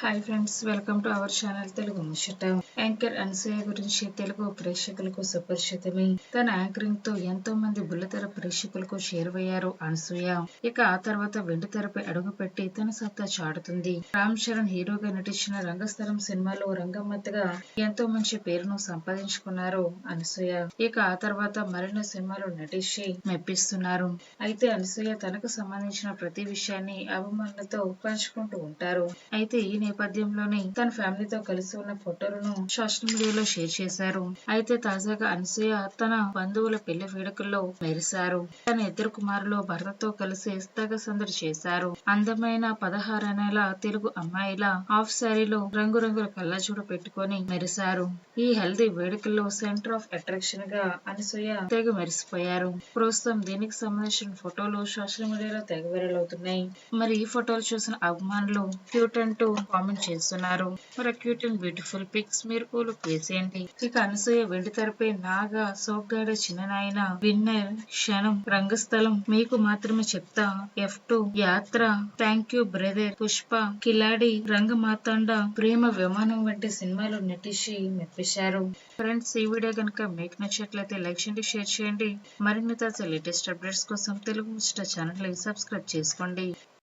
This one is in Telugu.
Hi friends welcome to our channel Telugu ముచ్చట యాంకర్ అనసూయ గురించి తెలుగు ప్రేక్షకులకు సుపరిచితమే. తన యాంకరింగ్తో ఎంతో మంది బుల్లతెర ప్రేక్షకులకు చేరువయ్యారు అనసూయ. ఇక ఆ తర్వాత వెండితెరపై అడుగుపెట్టి తన సత్తా చాటుతుంది. రామ్ చరణ్ హీరోగా నటించిన రంగస్థలం సినిమాలో రంగమ్మతిగా ఎంతో మంచి పేరును సంపాదించుకున్నారు అనసూయ. ఇక ఆ తర్వాత మరిన్ని సినిమాలు నటించి మెప్పిస్తున్నారు. అయితే అనసూయ తనకు సంబంధించిన ప్రతి విషయాన్ని అభిమానులతో పంచుకుంటూ ఉంటారు. అయితే ఈ నేపథ్యంలోనే తన ఫ్యామిలీతో కలిసి ఉన్న ఫోటోలను సోషల్ మీడియాలో షేర్ చేశారు. అయితే తాజాగా అనసూయ తన బంధువుల పెళ్ళి వేడుకల్లో మెరిశారు. తన ఇద్దరు కుమారులు భర్తతో కలిసి తెగ సందడి చేశారు. అందమైన పదహారు నెల తెలుగు అమ్మాయిల హాఫ్ శారీలో రంగురంగుల కళ్ళజోడు పెట్టుకొని మెరిశారు. ఈ హెల్దీ వేడుకల్లో సెంటర్ ఆఫ్ అట్రాక్షన్గా అనసూయ తెగ మెరిసిపోయారు. ప్రస్తుతం దీనికి సంబంధించిన ఫోటోలు సోషల్ మీడియాలో తెగ వైరల్ అవుతున్నాయి. మరి ఈ ఫోటోలు చూసిన అభిమానులు క్యూట్ అంటూ కామెంట్ చేస్తున్నారు. మరి క్యూట్ అండ్ బ్యూటిఫుల్ పిక్స్ మీరు పూలు వేసేయండి ఇక అనసూయ వెండి తెరపై నాగా సోగ్గాడ చిన్ననాయన విన్నర్ క్షణం రంగస్థలం మీకు మాత్రమే చెప్తా F two Yatra thank you brother Pushpa Khiladi Rangamarthanda Prema Vimanam వంటి సినిమాలు నటించి మెప్పించారు ఫ్రెండ్స్ ఈ వీడియో కనుక మీకు నచ్చినట్లయితే లైక్ చేయండి షేర్ చేయండి. మరిన్ని తాజా లేటెస్ట్ అప్డేట్స్ కోసం తెలుగు ముచ్చట ఛానల్ సబ్స్క్రైబ్ చేసుకోండి.